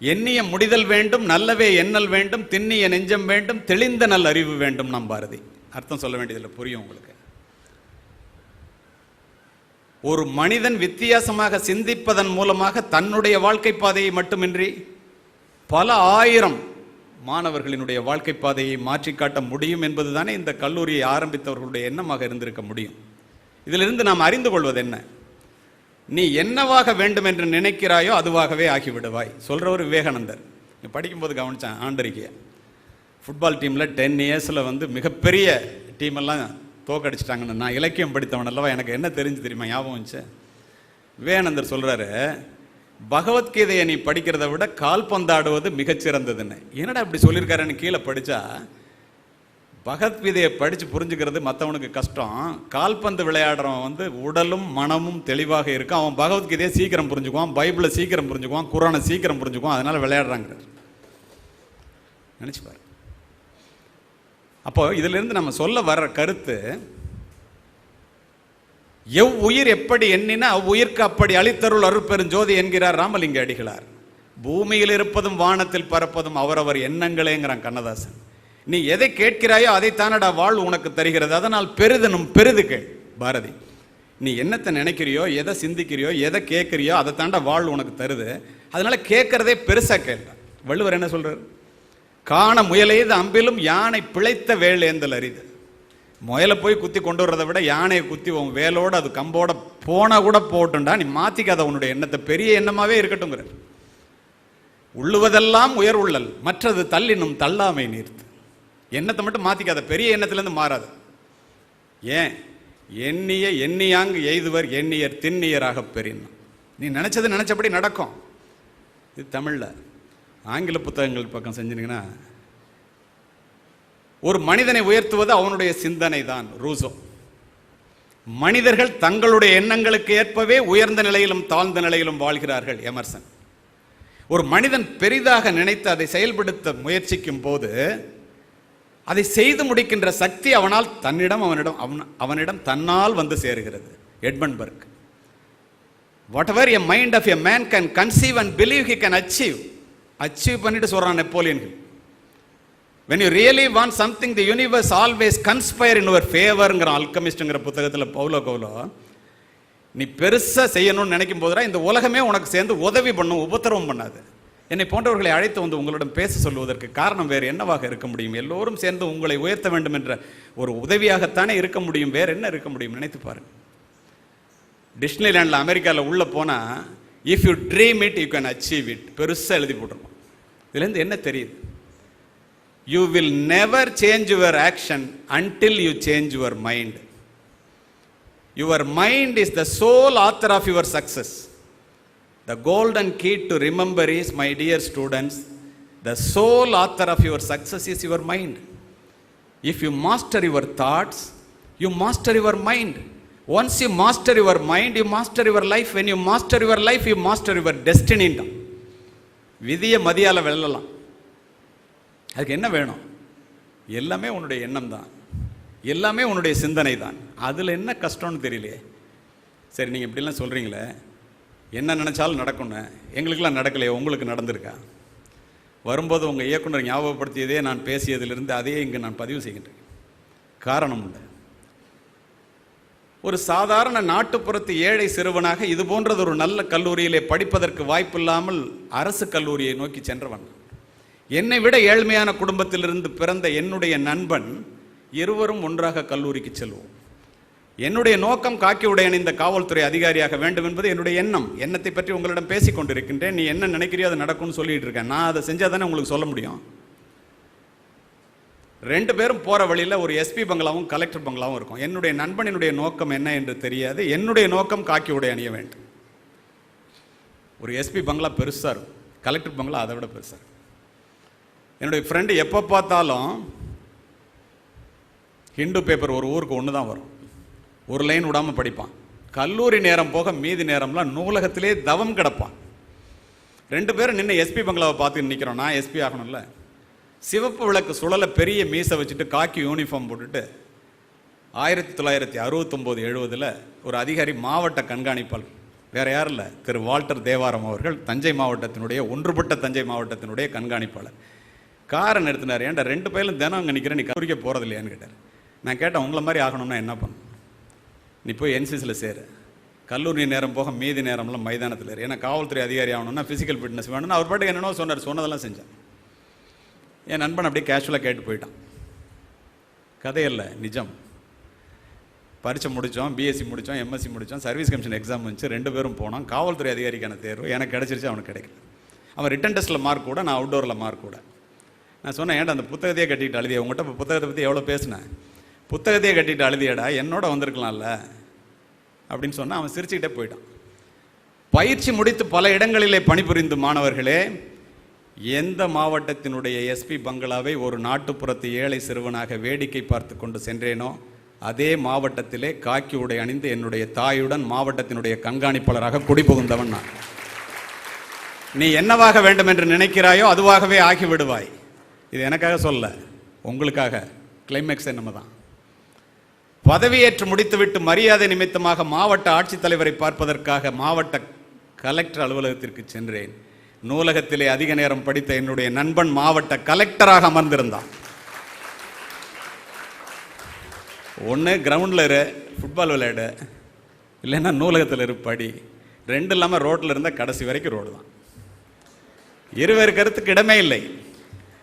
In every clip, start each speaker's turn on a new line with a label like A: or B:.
A: எண்ணிய முடிதல் வேண்டும் நல்லவே எண்ணல் வேண்டும் திண்ணிய நெஞ்சம் வேண்டும் தெளிந்த நல் அறிவு வேண்டும் நம் பாரதி. அர்த்தம் சொல்ல வேண்டியதில்லை புரியும் உங்களுக்கு. ஒரு மனிதன் வித்தியாசமாக சிந்திப்பதன் மூலமாக தன்னுடைய வாழ்க்கை பாதையை மட்டுமின்றி பல ஆயிரம் மாணவர்களினுடைய வாழ்க்கை பாதையை மாற்றி காட்ட முடியும் என்பதுதானே இந்த கல்லூரியை ஆரம்பித்தவர்களுடைய எண்ணமாக இருந்திருக்க முடியும். இதிலிருந்து நாம் அறிந்து கொள்வது என்ன? நீ என்னவாக வேண்டும் என்று நினைக்கிறாயோ அதுவாகவே ஆகிவிடுவாய். சொல்றவர் விவேகானந்தர். நீ படிக்கும்போது கவனித்தான் ஆண்டறிக்கையை ஃபுட்பால் டீமில் டென் இயர்ஸில் வந்து மிகப்பெரிய டீமெல்லாம் தோக்கடிச்சிட்டாங்கன்னு நான் இலக்கியம் படித்தவன் அல்லவா எனக்கு என்ன தெரிஞ்சு தெரியுமா ஞாபகம் வந்துச்சு? விவேகானந்தர் சொல்கிறாரு பகவத்கீதையை நீ படிக்கிறத விட கால்பந்தாடுவது மிகச்சிறந்ததுன்னு. என்னடா இப்படி சொல்லியிருக்காருன்னு கீழே படித்தா பகத்கீதையை படித்து புரிஞ்சுக்கிறது மற்றவனுக்கு கஷ்டம். கால்பந்து விளையாடுறவன் வந்து உடலும் மனமும் தெளிவாக இருக்கும் அவன் பகவத்கீதையை சீக்கிரம் புரிஞ்சுக்குவான் பைபிளை சீக்கிரம் புரிஞ்சுக்குவான் குரானை சீக்கிரம் புரிஞ்சுக்குவான் அதனால் விளையாடுறாங்கிறார் நினைச்சு பாரு அப்போ இதிலிருந்து நம்ம சொல்ல வர்ற கருத்து எவ் உயிர் எப்படி எண்ணினா அவ்வுயிர்க்கு அப்படி அளித்தருள் அருட்பெருஞ்சோதி என்கிறார் ராமலிங்க அடிகளார். பூமியில் இருப்பதும் வானத்தில் பறப்பதும் அவரவர் எண்ணங்களேங்கிறான் கண்ணதாசன். நீ எதை கேட்கிறாயோ அதைத்தானடா வாழ் உனக்கு தருகிறது. அதனால் பெரிதனும் பெரிது கேள் பாரதி. நீ என்னத்தை நினைக்கிறியோ எதை சிந்திக்கிறியோ எதை கேட்குறியோ அதை தாண்டா வாழ் உனக்கு தருது. அதனால கேட்கறதே பெருசா கேள் வள்ளுவர் என்ன சொல்றாரு? காண முயலையது அம்பிலும் யானை பிழைத்த வேலேந்தல் அரிது. முயலை போய் குத்தி கொண்டு வர்றதை விட யானையை குத்தி உன் வேலோட அது கம்போட போனா கூட போட்டுண்டா. நீ மாத்திக்காத உன்னுடைய எண்ணத்தை. பெரிய எண்ணமாவே இருக்கட்டுங்கிற உள்ளுவதெல்லாம் உயர் உள்ளல் மற்றது தள்ளினும் தள்ளாமை நீர்த்து. எண்ணத்தை மட்டும் மாற்றிக்காத பெரிய எண்ணத்திலேருந்து மாறாது. ஏன்? எண்ணிய எண்ணியாங்கு எய்துவர் எண்ணியர் திண்ணியராக பெறினும் நீ நினச்சது நினச்சபடி நடக்கும். இது தமிழில். ஆங்கில புத்தகங்கள் பக்கம் செஞ்சீங்கன்னா ஒரு மனிதனை உயர்த்துவது அவனுடைய சிந்தனை தான் ரூசோ. மனிதர்கள் தங்களுடைய எண்ணங்களுக்கு ஏற்பவே உயர்ந்த நிலையிலும் தாழ்ந்த நிலையிலும் வாழ்கிறார்கள் எமர்சன். ஒரு மனிதன் பெரிதாக நினைத்து அதை செயல்படுத்த முயற்சிக்கும் போது அதை செய்து முடிக்கின்ற சக்தி அவனால் தன்னிடம் அவனிடம் அவன் அவனிடம் தன்னால் வந்து சேருகிறது. எட்மன்பர்க். Whatever a mind of a man can conceive and believe he can achieve achieve பண்ணிட்டு சொல்றான் Napoleon when you really want something the universe always conspire in in your அல்கமிஸ்ட்ங்கிற புத்தகத்தில் பவுலோ கவுலோ நீ பெருசாக செய்யணும்னு நினைக்கும் போதுடா இந்த உலகமே உனக்கு சேர்ந்து உதவி பண்ணும் உபத்திரவம் பண்ணாது. என்னை போன்றவர்களை அழைத்து வந்து உங்களிடம் பேச சொல்வதற்கு காரணம் வேறு என்னவாக இருக்க முடியும்? எல்லோரும் சேர்ந்து உங்களை உயர்த்த வேண்டும் என்ற ஒரு உதவியாகத்தானே இருக்க முடியும்? வேறு என்ன இருக்க முடியும்? நினைத்து பாருங்க. டிஸ்னிலேண்டில் அமெரிக்காவில் உள்ள போனால் if you dream it you can achieve it பெருசாக எழுதி போட்டுருவோம் இதுலேருந்து என்ன தெரியுது? You will never change your action until you change your mind your mind is the sole author of your success the golden key to remember is my dear students the sole author of your success is your mind if you master your thoughts you master your mind once you master your mind you master your life when you master your life you master your டெஸ்டினின் தான் விதியை மதியால வெல்லலாம். அதுக்கு என்ன வேணும்? எல்லாமே உன்னுடைய எண்ணம் தான். எல்லாமே உன்னுடைய சிந்தனை தான். அதில் என்ன கஷ்டம்னு தெரியலையே. சரி நீங்கள் இப்படிலாம் சொல்கிறீங்களே என்ன நினச்சாலும் நடக்கும்னு எங்களுக்கெல்லாம் நடக்கலையே உங்களுக்கு நடந்திருக்கா? வரும்போது உங்கள் இயக்குனர் ஞாபகப்படுத்தியதே நான் பேசியதிலிருந்து அதையே இங்கே நான் பதிவு செய்கின்றேன். காரணம் உண்டு. ஒரு சாதாரண நாட்டுப்புறத்து ஏழை சிறுவனாக இது போன்றது ஒரு நல்ல கல்லூரியிலே படிப்பதற்கு வாய்ப்பில்லாமல் அரசு கல்லூரியை நோக்கி சென்றவன். என்னை விட ஏழ்மையான குடும்பத்திலிருந்து பிறந்த என்னுடைய நண்பன் இருவரும் ஒன்றாக கல்லூரிக்கு செல்வோம். என்னுடைய நோக்கம் காக்கி உடையன் அணிந்த காவல்துறை அதிகாரியாக வேண்டும் என்பது என்னுடைய எண்ணம். எண்ணத்தை பற்றி உங்களிடம் பேசிக் கொண்டிருக்கின்றேன். நீ என்ன நினைக்கிறியோ அது நடக்கும்னு சொல்லிட்டு இருக்கேன். நான் அதை செஞ்சால் தானே உங்களுக்கு சொல்ல முடியும். ரெண்டு பேரும் போற வழியில் ஒரு எஸ்பி பங்களாவும் கலெக்டர் பங்களாவும் இருக்கும். என்னுடைய நண்பனினுடைய நோக்கம் என்ன என்று தெரியாது. என்னுடைய நோக்கம் காக்கி உடை அணிய வேண்டும். ஒரு எஸ்பி பங்களா பெருசாக இருக்கும். கலெக்டர் பங்களா அதை விட பெருசாக இருக்கும். என்னுடைய ஃப்ரெண்டு எப்போ பார்த்தாலும் ஹிந்து பேப்பர் ஒரு ஊருக்கு ஒன்று தான் வரும். ஒரு லைன் விடாமல் படிப்பான். கல்லூரி நேரம் போக மீதி நேரம்லாம் நூலகத்திலே தவம் கிடப்பான். ரெண்டு பேரும் நின்று எஸ்பி பங்களாவை பார்த்து நிற்கிறோம் நான் எஸ்பி ஆகணும்ல. சிவப்பு விளக்கு சுழலை பெரிய மீசை வச்சுட்டு காக்கி யூனிஃபார்ம் போட்டுட்டு ஆயிரத்தி தொள்ளாயிரத்தி அறுபத்தொம்போது எழுபதில் ஒரு அதிகாரி மாவட்ட கண்காணிப்பாளர் வேற யாரும் இல்லை திரு வால்டர் தேவாரம் அவர்கள் தஞ்சை மாவட்டத்தினுடைய ஒன்றுபட்ட தஞ்சை மாவட்டத்தினுடைய கண்காணிப்பாளர். காரை நிறுத்தினார். ஏன்டா ரெண்டு பேரும் தினம் அங்கே நிற்கிறேன் நீ குறிக்க போகிறது இல்லையான்னு கேட்டார். நான் கேட்டேன் உங்களை மாதிரி ஆகணும்னா என்ன பண்ணும் நீ போய் என்சிசியில் சேரு. கல்லூரி நேரம் போக மீதி நேரம்லாம் மைதானத்தில் இரு. ஏன்னா காவல்துறை அதிகாரி ஆகணும்னா ஃபிசிக்கல் ஃபிட்னஸ் வேணும்னு அவர் பாட்டுக்கு என்னென்னோ சொன்னார். சொன்னதெல்லாம் செஞ்சேன். என் நண்பன் அப்படியே கேஷுவலாக கேட்டு போயிட்டான். கதையல்ல நிஜம். பரீட்சை முடித்தோம் பிஎஸ்சி முடித்தோம் எம்எஸ்சி முடித்தோம் சர்வீஸ் கமிஷன் எக்ஸாம் வந்துச்சு. ரெண்டு பேரும் போனோம். காவல்துறை அதிகாரிக்கான தேர்வு எனக்கு கிடச்சிருச்சு அவனுக்கு கிடைக்கல. அவன் ரிட்டன் டெஸ்ட்டில் மார்க் கூட நான் அவுட்டோரில் மார்க் கூட. நான் சொன்னேன் ஏன்டா அந்த புத்தகத்தையே கட்டிட்டு அழுதிய? உங்கள்கிட்ட இப்போ புத்தகத்தை பற்றி எவ்வளோ பேசினேன் புத்தகத்தையே கட்டிட்டு அழுதியடா. என்னோட வந்திருக்கலாம்ல. அப்படின்னு சொன்னால் அவன் சிரிச்சுக்கிட்டே போயிட்டான். பயிற்சி முடித்து பல இடங்களிலே பணிபுரிந்து மாணவர்களே எந்த மாவட்டத்தினுடைய எஸ்பி பங்களாவை ஒரு நாட்டுப்புறத்து ஏழை சிறுவனாக வேடிக்கை பார்த்து கொண்டு சென்றேனோ அதே மாவட்டத்திலே காக்கி உடை அணிந்து என்னுடைய தாயுடன் மாவட்டத்தினுடைய கண்காணிப்பாளராக குடிபுகுந்தவன் நான். நீ என்னவாக வேண்டும் என்று நினைக்கிறாயோ அதுவாகவே ஆகிவிடுவாய். இது எனக்காக சொல்ல உங்களுக்காக கிளைமேக்ஸ் என்னமோ தான். பதவியேற்று முடித்துவிட்டு மரியாதை நிமித்தமாக மாவட்ட ஆட்சித்தலைவரை பார்ப்பதற்காக மாவட்ட கலெக்டர் அலுவலகத்திற்கு சென்றேன். நூலகத்திலே அதிக நேரம் படித்த என்னுடைய நண்பன் மாவட்ட கலெக்டராக அமர்ந்திருந்தான். ஒன்று கிரவுண்டில் இரு ஃபுட்பால் விளையாடு. இல்லைன்னா நூலகத்தில் இரு படி. ரெண்டு இல்லாமல் ரோட்டில் இருந்தால் கடைசி வரைக்கும் ரோடு தான். இருவர் கருத்துக்கு இடமே இல்லை.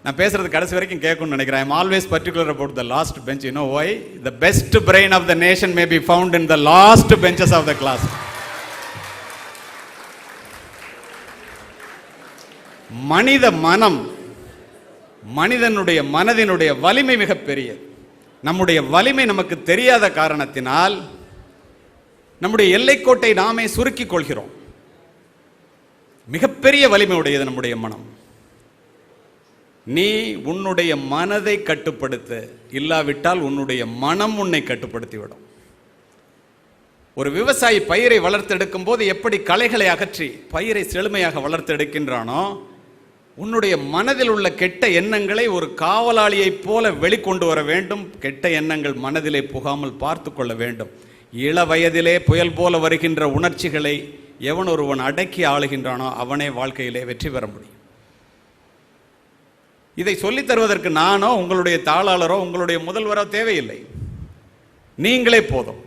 A: நான் பேசுறது கடைசி வரைக்கும் கேட்கணும்னு நினைக்கிறேன். I'm always particular about the last bench you know why the best brain of the nation may be found in the last benches of the class மனித மனம் மனிதனுடைய மனதினுடைய வலிமை மிகப்பெரியது நம்முடைய வலிமை நமக்கு தெரியாத காரணத்தினால் நம்முடைய எல்லைக்கோட்டை நாமே சுருக்கிக் கொள்கிறோம். மிகப்பெரிய வலிமை உடையது நம்முடைய மனம். நீ உன்னுடைய மனதை கட்டுப்படுத்த இல்லாவிட்டால் உன்னுடைய மனம் உன்னை கட்டுப்படுத்திவிடும். ஒரு விவசாயி பயிரை வளர்த்தெடுக்கும் போது எப்படி களைகளை அகற்றி பயிரை செழுமையாக வளர்த்தெடுக்கின்றானோ உன்னுடைய மனதில் உள்ள கெட்ட எண்ணங்களை ஒரு காவலாளியைப் போல வெளிக்கொண்டு வர வேண்டும். கெட்ட எண்ணங்கள் மனதிலே புகாமல் பார்த்து கொள்ள வேண்டும். இள வயதிலே புயல் போல வருகின்ற உணர்ச்சிகளை எவன் ஒருவன் அடக்கி ஆளுகின்றானோ அவனே வாழ்க்கையிலே வெற்றி பெற முடியும். இதை சொல்லித் தருவதற்கு நானோ உங்களுடைய தாளாளரோ உங்களுடைய முதல்வரோ தேவையில்லை. நீங்களே போதும்.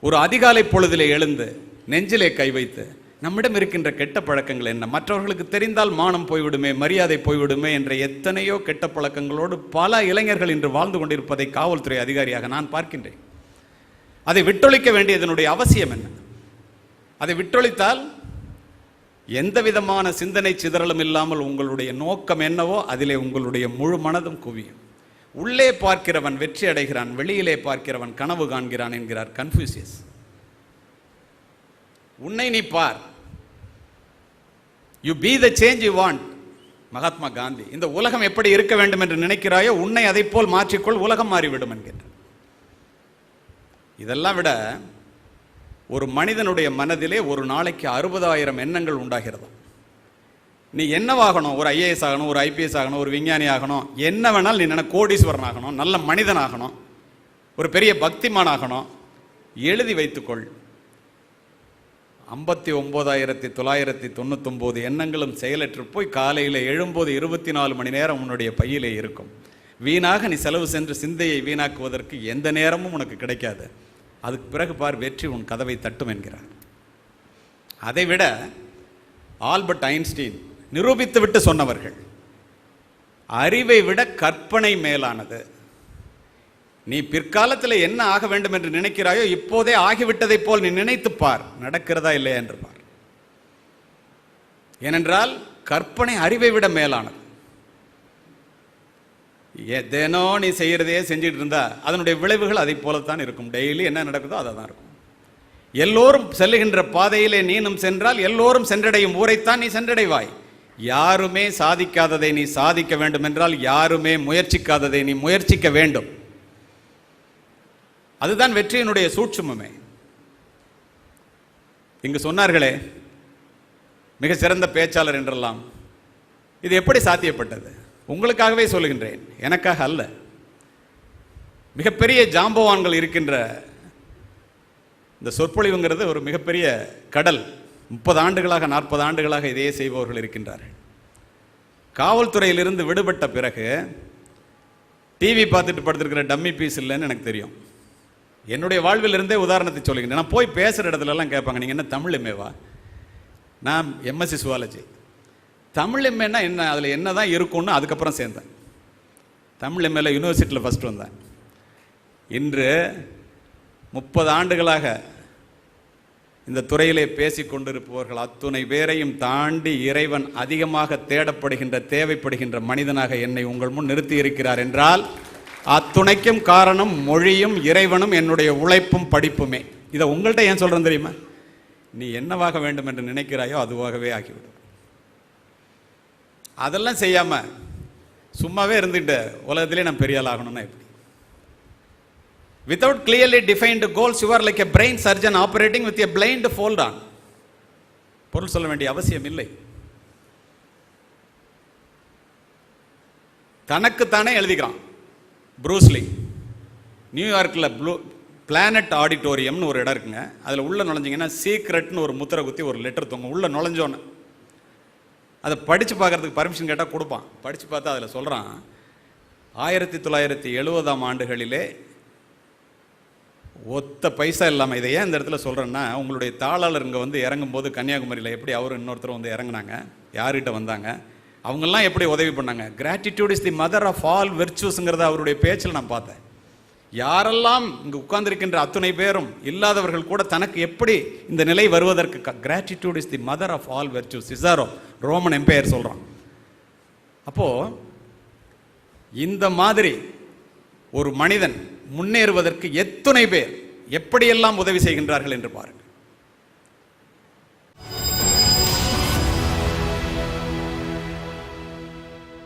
A: ஒரு அதிகாலை பொழுதிலே எழுந்து நெஞ்சிலே கை வைத்து நம்மிடம் இருக்கின்ற கெட்ட பழக்கங்கள் என்ன? மற்றவர்களுக்கு தெரிந்தால் மானம் போய்விடுமே மரியாதை போய்விடுமே என்ற எத்தனையோ கெட்ட பழக்கங்களோடு பல இளைஞர்கள் இன்று வாழ்ந்து கொண்டிருப்பதை காவல்துறை அதிகாரியாக நான் பார்க்கின்றேன். அதை விட்டொழிக்க வேண்டியதனுடைய அவசியம் என்ன? அதை விட்டொழித்தால் எந்த விதமான சிந்தனை சிதறலும் இல்லாமல் உங்களுடைய நோக்கம் என்னவோ அதிலே உங்களுடைய முழு மனதும் குவியும். உள்ளே பார்க்கிறவன் வெற்றி அடைகிறான் வெளியிலே பார்க்கிறவன் கனவு காண்கிறான் என்கிறார் கன்ஃபியூசியஸ் உன்னை நீ பார். You be the change you want Mahatma Gandhi. இந்த உலகம் எப்படி இருக்க வேண்டும் என்று நினைக்கிறாயோ உன்னை அதை போல் மாற்றிக்கொள் உலகம் மாறிவிடும் என்கிறார். இதெல்லாம் விட ஒரு மனிதனுடைய மனதிலே ஒரு நாளைக்கு அறுபதாயிரம் எண்ணங்கள் உண்டாகிறது. நீ என்னவாகணும்? ஒரு ஐஏஎஸ் ஆகணும் ஒரு ஐபிஎஸ் ஆகணும் ஒரு விஞ்ஞானி ஆகணும். என்ன வேணாலும் நீ நினை கோடீஸ்வரன் ஆகணும் நல்ல மனிதன் ஆகணும் ஒரு பெரிய பக்திமான் ஆகணும். எழுதி வைத்துக்கொள். ஐம்பத்தி ஒம்போதாயிரத்தி தொள்ளாயிரத்தி தொண்ணூத்தொம்போது எண்ணங்களும் செயலற்று போய் காலையில் எழும்போது இருபத்தி நாலு மணி நேரம் உன்னுடைய பையிலே இருக்கும். வீணாக நீ செலவு சென்று சிந்தையை வீணாக்குவதற்கு எந்த நேரமும் உனக்கு கிடைக்காது. அதுக்கு பிறகு பார் வெற்றி உன் கதவை தட்டும் என்கிறார். அதை விட ஆல்பர்ட் ஐன்ஸ்டீன் நிரூபித்து விட்டு சொன்னவர்கள் அறிவை விட கற்பனை மேலானது. நீ பிற்காலத்தில் என்ன ஆக வேண்டும் என்று நினைக்கிறாயோ இப்போதே ஆகிவிட்டதைப் போல் நீ நினைத்துப் பார் நடக்கிறதா இல்லையா? என்று பார். ஏனென்றால் கற்பனை அறிவை விட மேலானது. தினம் நீ செய்கிறதையே செஞ்சுட்டு இருந்தா அதனுடைய விளைவுகள் அதை போலத்தான் இருக்கும். டெய்லி என்ன நடக்குதோ அதை தான் இருக்கும். எல்லோரும் செல்லுகின்ற பாதையிலே நீனும் சென்றால் எல்லோரும் சென்றடையும் ஊரைத்தான் நீ சென்றடைவாய். யாருமே சாதிக்காததை நீ சாதிக்க வேண்டும் என்றால் யாருமே முயற்சிக்காததை நீ முயற்சிக்க வேண்டும். அதுதான் வெற்றியினுடைய சூட்சுமமே. இங்கு சொன்னார்களே மிக சிறந்த பேச்சாளர் என்றெல்லாம் இது எப்படி சாத்தியப்பட்டது? உங்களுக்காகவே சொல்லுகின்றேன். எனக்காக அல்ல. மிகப்பெரிய ஜாம்பவான்கள் இருக்கின்ற இந்த சொற்பொழிவுங்கிறது ஒரு மிகப்பெரிய கடல். முப்பது ஆண்டுகளாக நாற்பது ஆண்டுகளாக இதையே செய்பவர்கள் இருக்கின்றார்கள். காவல்துறையிலிருந்து விடுபட்ட பிறகு டிவி பார்த்துட்டு படுத்திருக்கிற டம்மி பீஸ் இல்லைன்னு எனக்கு தெரியும். என்னுடைய வாழ்விலிருந்தே உதாரணத்தை சொல்லுகின்றேன். நான் போய் பேசுகிற இடத்துலலாம் கேட்பாங்க நீங்கள் என்ன தமிழ் எம்ஏவா நான் எம்எஸ்சி சுவாலஜி தமிழ் எம்ஏனா என்ன? அதில் என்ன தான் இருக்கும்னு அதுக்கப்புறம் சேர்ந்தேன். தமிழ் எம்ஏல யூனிவர்சிட்டியில் ஃபஸ்ட் வந்தேன். இன்று முப்பது ஆண்டுகளாக இந்த துறையிலே பேசிக் கொண்டிருப்பவர்கள் அத்துணை பேரையும் தாண்டி இறைவன் அதிகமாக தேடப்படுகின்ற தேவைப்படுகின்ற மனிதனாக என்னை உங்கள் முன் நிறுத்தி இருக்கிறார் என்றால் அத்துணைக்கும் காரணம் மொழியும் இறைவனும் என்னுடைய உழைப்பும் படிப்புமே. இதை உங்கள்கிட்ட ஏன் சொல்கிறேன் தெரியுமா? நீ என்னவாக வேண்டும் என்று நினைக்கிறாயோ அதுவாகவே ஆகிவிடும். அதெல்லாம் செய்யாமல் சும்மாவே இருந்துட்டு உலகத்திலே நான் பெரிய ஆள் ஆகணும்னா எப்படி? Without clearly defined goals you like like a surgeon operating with a a blind fold பொருள் சொல்ல வேண்டிய அவசியம் இல்லை. தனக்குத்தானே எழுதிக்கிறான். ப்ரூஸ்லி நியூயார்க்கில் ப்ளூ பிளானட் ஆடிட்டோரியம்னு ஒரு இடம் இருக்குங்க. அதில் உள்ள நுழைஞ்சிங்கன்னா சீக்ரெட்னு ஒரு முத்திரை குத்தி ஒரு லெட்டர் தொங்கும். உள்ளே நுழைஞ்சோன்னு அதை படித்து பார்க்கறதுக்கு பர்மிஷன் கேட்டால் கொடுப்பான். படித்து பார்த்தா அதில் சொல்கிறான் ஆயிரத்தி தொள்ளாயிரத்தி எழுபதாம் ஆண்டுகளிலே ஒத்த பைசா இல்லாமல் இதை ஏன் இந்த இடத்துல சொல்கிறேன்னா உங்களுடைய தாளாளர் இங்கே வந்து இறங்கும்போது கன்னியாகுமரியில் எப்படி அவர் இன்னொருத்தர் வந்து இறங்குனாங்க யார்கிட்ட வந்தாங்க அவங்கெல்லாம் எப்படி உதவி பண்ணாங்க? Gratitude is the mother of all வெர்ச்சுவஸுங்கிறத அவருடைய பேச்சில் நான் பார்த்தேன். யாரெல்லாம் இங்கே உட்கார்ந்திருக்கின்ற அத்துணை பேரும் இல்லாதவர்கள் கூட தனக்கு எப்படி இந்த நிலை வருவதற்கு gratitude is the mother of all virtue Cicero Roman empire சொல்கிறான் அப்போது இந்த மாதிரி ஒரு மனிதன் முன்னேறுவதற்கு எத்துணை பேர் எப்படியெல்லாம் உதவி செய்கின்றார்கள் என்று பாருங்கள்.